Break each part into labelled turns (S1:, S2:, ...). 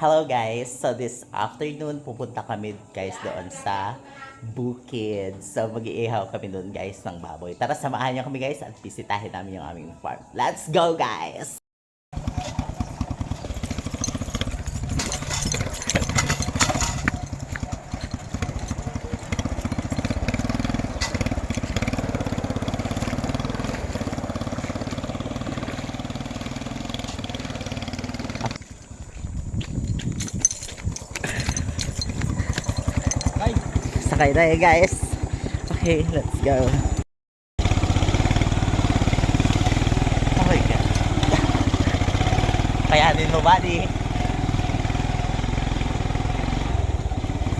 S1: Hello guys! So this afternoon, pupunta kami guys doon sa Bukid. So mag-iihaw kami doon guys ng baboy. Tara samahan niyo kami guys at bisitahin namin yung aming farm. Let's go guys! Sakay tayo guys! Okay, let's go! Oh my God! Kayanin mo buddy!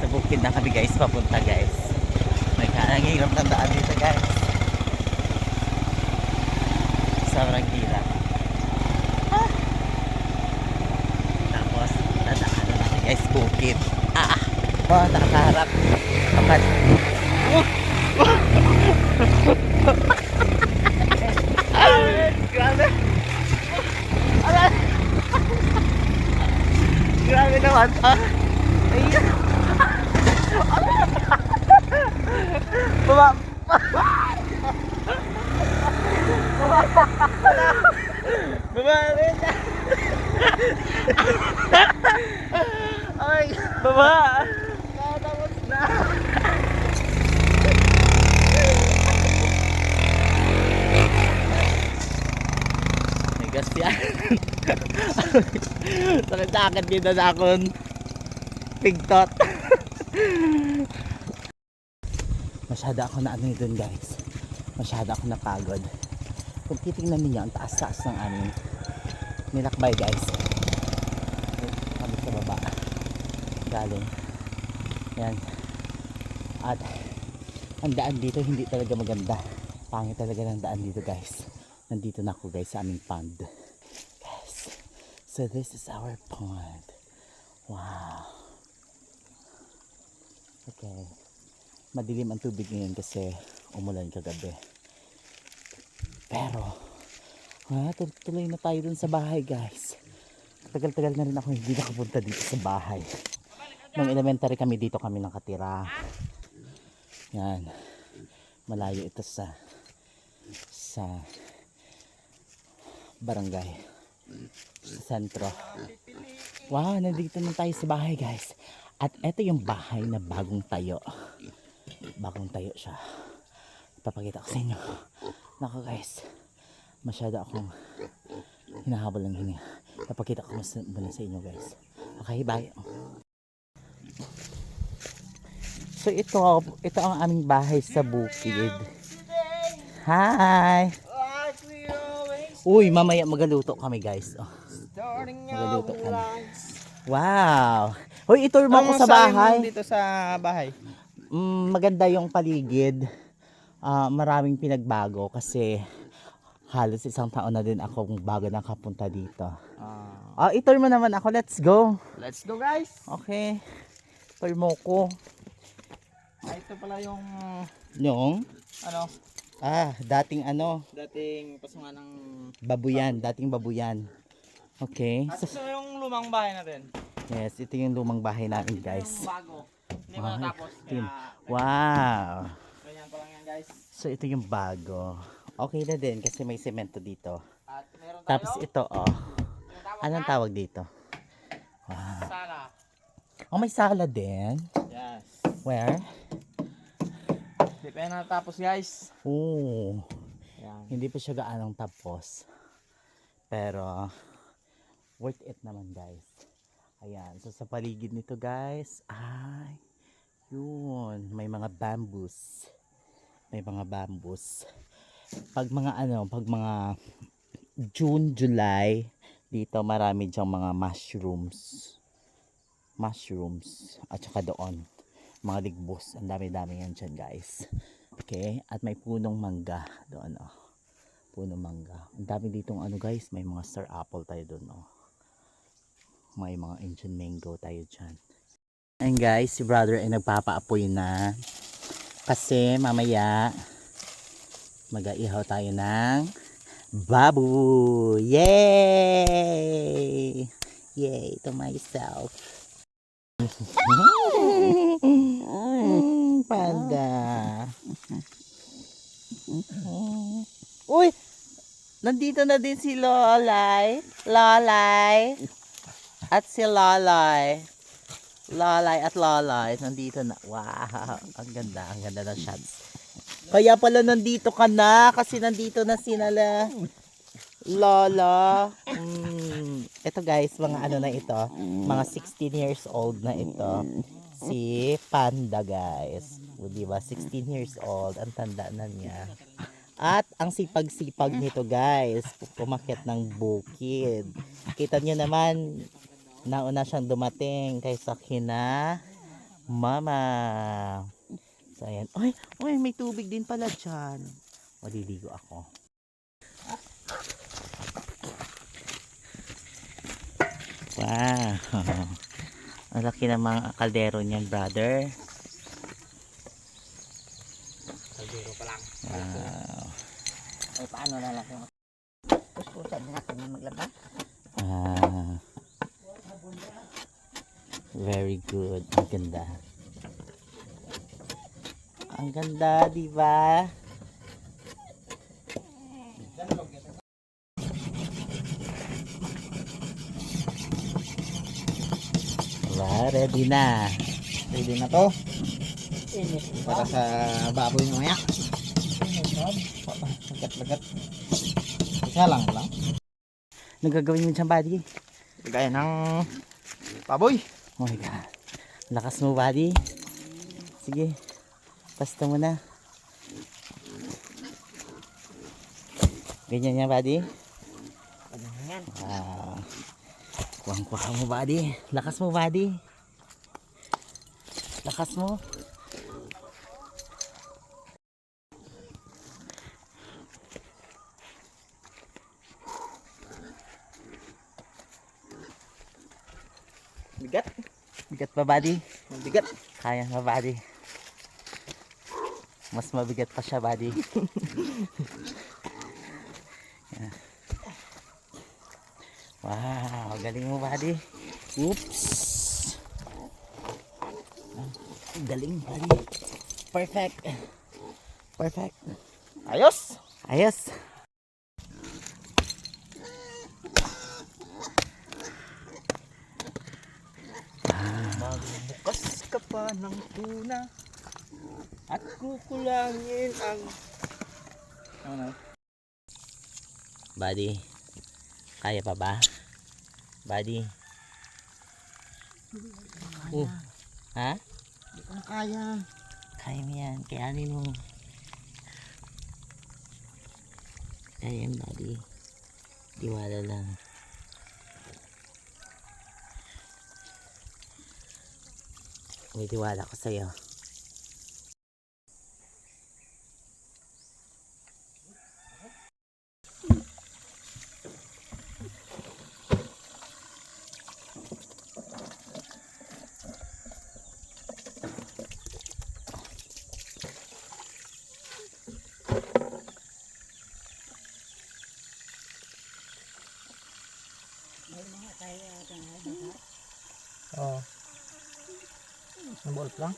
S1: Sa bukid na kami guys, papunta guys. May kanang hirap ng daan dito guys. Sobrang hirap. Ah. Tapos, dadaanan natin guys, bukid. Ah! Oh, nakaharap. Kapag. Grabe. Grabe naman to. Ayun. Baba. Baba rin. Ay, baba. Nakatapos na. May gas yan. Sakit sa akin dito sa akong pigtot. Masyado ako na ano dun guys. Masyado ako napagod. Kung titingnan ninyo, ang taas-taas ng aming nilakbay guys. Kami sa baba. Galing. Yan. At ang daan dito hindi talaga maganda. Pangit talaga ng daan dito guys. Nandito na ako guys sa aming pond. So this is our pond. Wow. Okay. Madilim ang tubig ngayon kasi umulan kagabi. Pero, ah, tul- tuloy na tayo dun sa bahay guys. Tagal-tagal na rin ako hindi nakapunta dito sa bahay. Nung elementary kami dito kami nakatira. Yan. Malayo ito sa sa barangay. Sa sentro. Wow, nandito na tayo sa bahay guys. At ito yung bahay na bagong tayo. Bagong tayo siya. Papakita ko sa inyo. Nako guys. Masyado akong hinahabol ng hininga. Papakita ko muna sa inyo guys. Okay, bye. So ito, ito ang aming bahay sa bukid. Hi! Uy, mamaya magaluto kami guys. Oh, magaluto kami. Wow! Uy, itour mo ako sa bahay.
S2: dito sa bahay.
S1: Mm, maganda yung paligid. Ah, maraming pinagbago kasi halos isang taon na din ako bago nakapunta dito.
S2: Ah,
S1: Ah, itour mo naman ako. Let's go.
S2: let's go guys.
S1: Okay. Tour mo ko.
S2: Ah, ito pala yung
S1: Yung,
S2: ano,
S1: ah, dating ano,
S2: dating pasungan ng
S1: babuyan. Dating babuyan. Okay.
S2: At
S1: So,
S2: ito yung lumang bahay natin.
S1: yes, ito yung lumang bahay namin guys.
S2: Yung bago. Hindi natapos.
S1: Tim.
S2: Kaya
S1: Wow.
S2: ganyan pa lang yan guys.
S1: So, ito yung bago. Okay na din kasi may semento dito.
S2: At meron tayo
S1: Tapos ito, oh.
S2: tinatawag
S1: Anong
S2: na
S1: tawag dito? Wow.
S2: sala.
S1: Oh, may sala din.
S2: Yes.
S1: Where?
S2: Yan natapos guys.
S1: Oo. Hindi pa siya gaanong tapos. Pero, worth it naman guys. Ayan. So, sa paligid nito guys, ay, yun. May mga bamboos. May mga bamboos. Pag mga ano, pag mga June, July, dito marami diyang mga mushrooms. Mushrooms. At saka doon, mga ligbos. Ang dami-dami yan dyan guys. Okay, at may punong mangga doon oh. Punong mangga. Ang dami ditong ano guys, may mga star apple tayo doon oh. May mga Indian mango tayo diyan. And guys, si brother ay nagpapaapoy na. Kasi mamaya mag-aihaw tayo ng baboy. Yay! Yay, to myself. Panda. Uy! Nandito na din si Lolay. Lolay. At si Lolay. Lolay at Lolay. Nandito na. Wow. Ang ganda. Ang ganda ng shots. Kaya pala nandito ka na. Kasi nandito na si nala. Lola. Mm. Ito guys, mga ano na ito. Mga 16 years old na ito. Si Panda guys. O diba? 16 years old. Ang tanda na niya. At ang sipag-sipag nito guys, pumakit ng bukid. Kita niyo naman, nauna siyang dumating kaysa kina mama. So ayan. Ay, ay, may tubig din pala dyan. Maliligo ako. Wow. Ang laki ng mga kaldero niyan, brother.
S2: Kaldero pa lang.
S1: Wow.
S3: Ay, paano na lang na natin na maglaba?
S1: Ah. Very good. Ang ganda. Ang ganda, di ba? Diba? Ready na.
S2: Ready na to. Para sa baboy mamaya. Lagat-lagat. Isa lang lang.
S1: Nagagawin mo dyan, buddy?
S2: Gaya ng baboy.
S1: Oh my God. Lakas mo, buddy. Sige. Pasta mo na. Ganyan niya, buddy.
S3: Ano na yan?
S1: Wow. Kuwang-kuha mo, buddy. Lakas mo, buddy. Lakas mo.
S2: Bigat.
S1: Bigat pa, buddy.
S2: Bigat.
S1: Kaya nga, buddy. Mas mabigat pa siya, buddy. Yan. wow, galing mo, buddy. Oops. Galing, buddy. Perfect. Perfect.
S2: Ayos.
S1: Ayos.
S2: Magbukas ka pa ng tuna at kukulangin ang ano
S1: Buddy. Kaya pa ba? Buddy. Uh. Ha?
S3: Hindi ko na kaya.
S1: Kaya mo yan. Kayanin mo. Kaya yan, buddy. Tiwala lang. May tiwala ko sa'yo.
S2: Oo. Nabolt lang.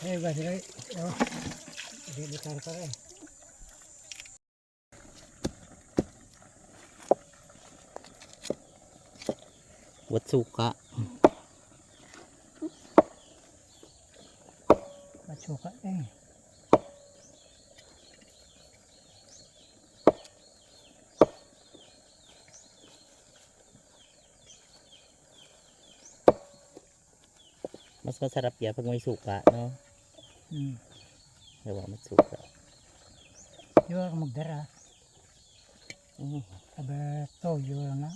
S3: Ay, ba sila? Oh. Hindi ka pa rin.
S1: Watsuka.
S3: Matsuka eh.
S1: Mas masarap yan pag may suka, no?
S3: Hmm.
S1: Diba, matsuka.
S3: Di ba magdara?
S1: Mm.
S3: Sabi to, yun na.